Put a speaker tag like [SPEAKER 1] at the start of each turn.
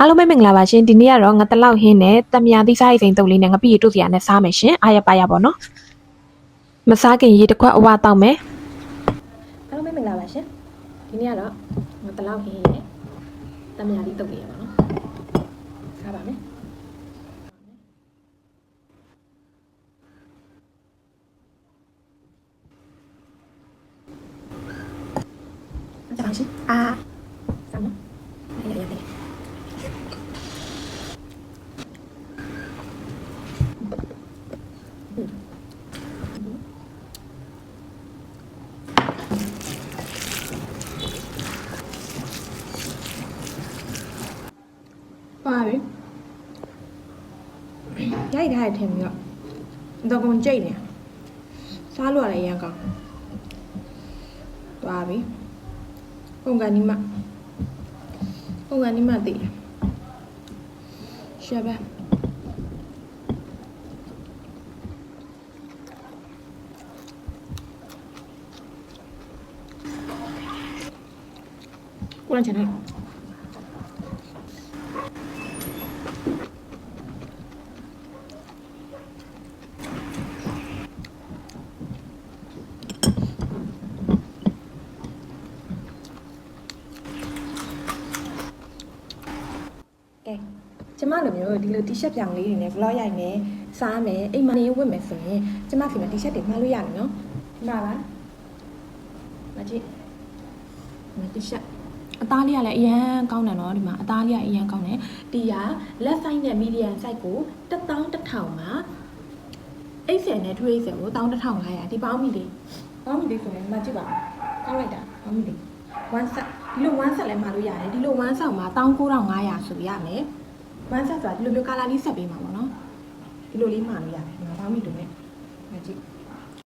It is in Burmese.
[SPEAKER 1] အားလုံးပဲမင်္ဂလာပါရှင်ဒီနေ့ကတော့ငါတလောက်ဟင်းနဲ့တမယာသီးစားရိတ်စိန်တုပ်လေးနဲ့ငပိရီတို့စရာနဲ့စားမယ်ရှင်အားရပါရပါတော့မစားခင်ရေတစ်ခွက်အဝတောက်မယ်အားလုံးပဲမင်္ဂလာပါရှင်ဒီနေ့ကတော့ငါတလောက်ဟင်းနဲ့တမယာသီးတုပ်လေးရပါတော့စားပါမယ်စားပါရှင်အာစားမယ်ရရရ
[SPEAKER 2] ပါပြီရိုက်ထားတဲ့ထင်ပြီးတော့တော့ကုန်ကြိတ်နေစားလို့ရတယ်အရင်ကောင်းသွားပြီပုံကန်နီမပုံကန်နီမတည်တယ်ရှာပဲကိုယ်ချ
[SPEAKER 1] ကဲကျမလိုမျိုးဒီလို T-shirt ပြောင်လေးတွေနဲ့ vlog ရိုက်မယ်စားမယ်အိမ်မနေဝတ်မယ်ဆိုရင်ကျမစီမှာ T-shirt တွေမှားလို့ရတယ်နော်ဒီမှာပါမကြည့်မ T-shirt
[SPEAKER 2] အသားလေးကလည်းအရန်ကောင်းတယ်နော်ဒီမှာအသားလေးကအရန်ကောင်းတယ်ဒီက left side နဲ့ medium side ကို11000မှာအိတ်ဆယ်နဲ့ထွေးဆယ်ကို11500ဒီပေါင်းမိလေးပေါင်းမိလေးဆိုရင်မကြည့်ပါဘူးကောင်းလိုက်တာပေါင်းမိလေး one set ဒီလို one set လည်းမှာလို့ရတယ်ဒီလို one set မှာ19500ဆိုရမယ် one set ဆိုတာဒီလိုမျိုး color လေးဆက်ပေးမှာပေါ့နော်ဒီလိုလေးမှာလို့ရတယ်ဒီမှာပေါင်းမိလို့ ਨੇ မကြည့်